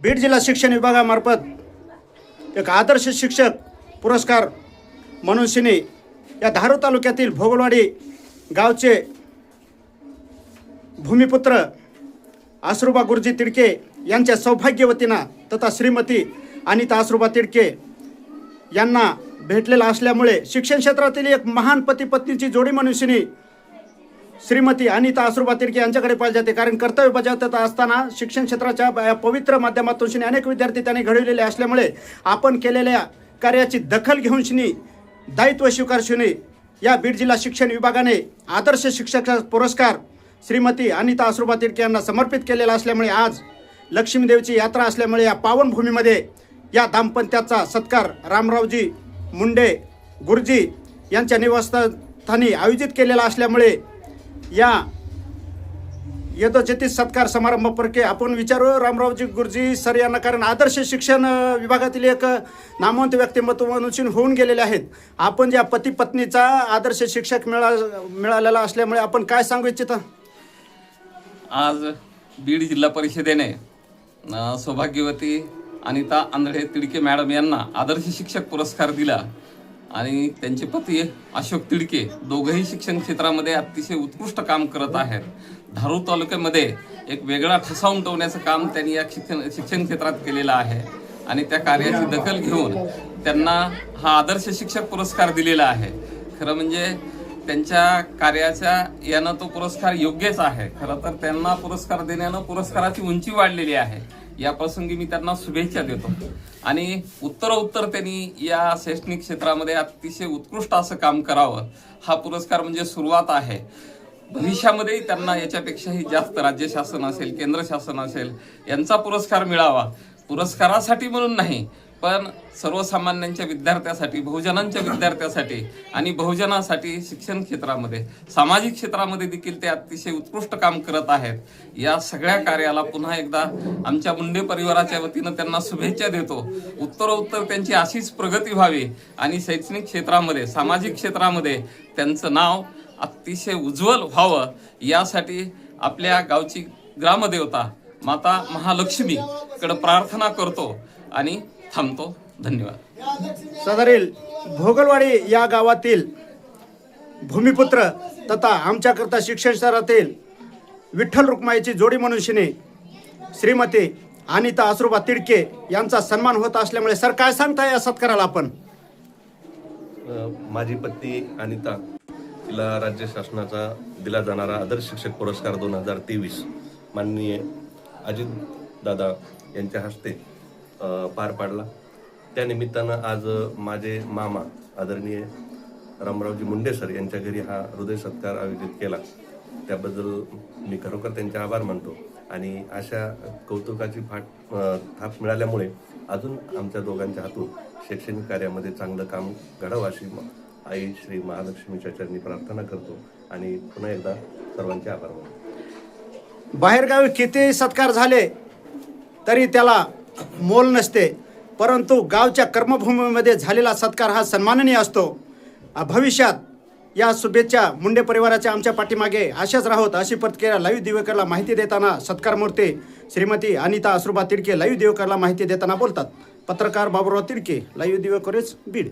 बीड जिल्हा शिक्षण विभागामार्फत एक आदर्श शिक्षक पुरस्कार मनुष्यने या धारू तालुक्यातील भोगलवाडी गावचे भूमिपुत्र आसरुबा गुरुजी तिडके यांच्या सौभाग्यवतीनं तथा श्रीमती अनिता आसरुबा तिडके यांना भेटलेला असल्यामुळे शिक्षण क्षेत्रातील एक महान पती पत्नीची जोडी मनुष्यनी श्रीमती अनिता आसरुबा तिडके यांच्याकडे पाहिजे जाते. कारण कर्तव्य बजावत असताना शिक्षण क्षेत्राच्या पवित्र माध्यमातून शिनी अनेक विद्यार्थी त्यांनी घडविलेले असल्यामुळे आपण केलेल्या कार्याची दखल घेऊन शिनी दायित्व स्वीकार शिनी या बीड जिल्हा शिक्षण विभागाने आदर्श शिक्षक पुरस्कार श्रीमती अनिता आसरुबा तिडके यांना समर्पित केलेला असल्यामुळे आज लक्ष्मीदेवची यात्रा असल्यामुळे या पावनभूमीमध्ये या दाम्पत्याचा सत्कार रामरावजी मुंडे गुरुजी यांच्या निवासस्थानी आयोजित केलेला असल्यामुळे या यथोचित सत्कार समारंभ परके आपण विचारू. रामरावजी गुरुजी सर यांना कारण आदर्श शिक्षण विभागातील एक नामवंत व्यक्तिमत्व म्हणून होऊन गेलेले आहेत. आपण ज्या पती पत्नीचा आदर्श शिक्षक मिळा मिळालेला असल्यामुळे आपण काय सांगू इच्छिता? आज बीड जिल्हा परिषदेने सौभाग्यवती अनिता आंधळे तिडके मॅडम यांना आदर्श शिक्षक पुरस्कार दिला. आणि त्यांचे पती अशोक तिडके दोघंही शिक्षण क्षेत्रामध्ये अतिशय उत्कृष्ट काम करत आहेत. धारूर तालुक्यामध्ये एक वेगळा ठसा उमटवण्याचं काम त्यांनी या शिक्षण शिक्षण क्षेत्रात केलेलं आहे. आणि त्या कार्याची दखल घेऊन त्यांना हा आदर्श शिक्षक पुरस्कार दिलेला आहे. खरं म्हणजे त्यांच्या कार्याच्या यानं तो पुरस्कार योग्यच आहे. खरं तर त्यांना पुरस्कार देण्यानं पुरस्काराची उंची वाढलेली आहे. या प्रसंगी मी त्यांना शुभेच्छा देतो. आणि उत्तरोत्तर त्यांनी या शैक्षणिक क्षेत्रामध्ये अतिशय उत्कृष्ट असं काम करावं हा पुरस्कार म्हणजे सुरुवात आहे. भविष्यामध्येही त्यांना याच्यापेक्षाही जास्त राज्य शासन असेल केंद्र शासन असेल यांचा पुरस्कार मिळावा. पुरस्कारासाठी म्हणून नाही पण सर्वसामान्यांच्या विद्यार्थ्यासाठी बहुजनांच्या विद्यार्थ्यासाठी आणि बहुजनासाठी शिक्षण क्षेत्रामध्ये सामाजिक क्षेत्रामध्ये देखील ते अतिशय उत्कृष्ट काम करत आहेत. या सगळ्या कार्याला पुन्हा एकदा आमच्या मुंडे परिवाराच्या वतीनं त्यांना शुभेच्छा देतो. उत्तरोत्तर त्यांची अशीच प्रगती व्हावी आणि शैक्षणिक क्षेत्रामध्ये सामाजिक क्षेत्रामध्ये त्यांचं नाव अतिशय उज्ज्वल व्हावं यासाठी आपल्या गावची ग्रामदेवता माता महालक्ष्मीकडं प्रार्थना करतो. आणि थांबतो. धन्यवाद. सदरील भोगलवाडी या गावातील भूमिपुत्र तथा आमच्याकरता शिक्षण स्तरातील विठ्ठल रुक्माईची जोडी म्हणून शिने श्रीमती अनिता आसरुबा तिडके यांचा सन्मान होत असल्यामुळे सर काय सांगता या सत्काराला आपण? माझी पत्नी अनिता तिला राज्य शासनाचा दिला जाणारा आदर्श शिक्षक पुरस्कार दोन हजार तेवीस माननीय अजित दादा यांच्या हस्ते पार पाडला. त्यानिमित्तानं आज माझे मामा आदरणीय रामरावजी मुंडे सर यांच्या घरी हा हृदय सत्कार आयोजित केला. त्याबद्दल मी खरोखर त्यांचे आभार मानतो आणि अशा कौतुकाची फाट थाप मिळाल्यामुळे अजून आमच्या दोघांच्या हातून शैक्षणिक कार्यामध्ये चांगलं काम घडावं अशी आई श्री महालक्ष्मीच्या चरणी प्रार्थना करतो आणि पुन्हा एकदा सर्वांचे आभार मानतो. बाहेरगावी किती सत्कार झाले तरी त्याला मोल नसते परंतु गावच्या कर्मभूमीमध्ये झालेला सत्कार हा सन्माननीय असतो. भविष्यात या शुभेच्छा मुंडे परिवाराच्या आमच्या पाठीमागे अशाच राहोत अशी प्रतिक्रिया लाईव्ह दिवेकरला माहिती देताना सत्कारमूर्ती श्रीमती अनिता अश्रुबा तिडके लाईव्ह दिवेकरला माहिती देताना बोलतात. पत्रकार बाबुराव तिडके लाईव्ह दिवेकरच बीड.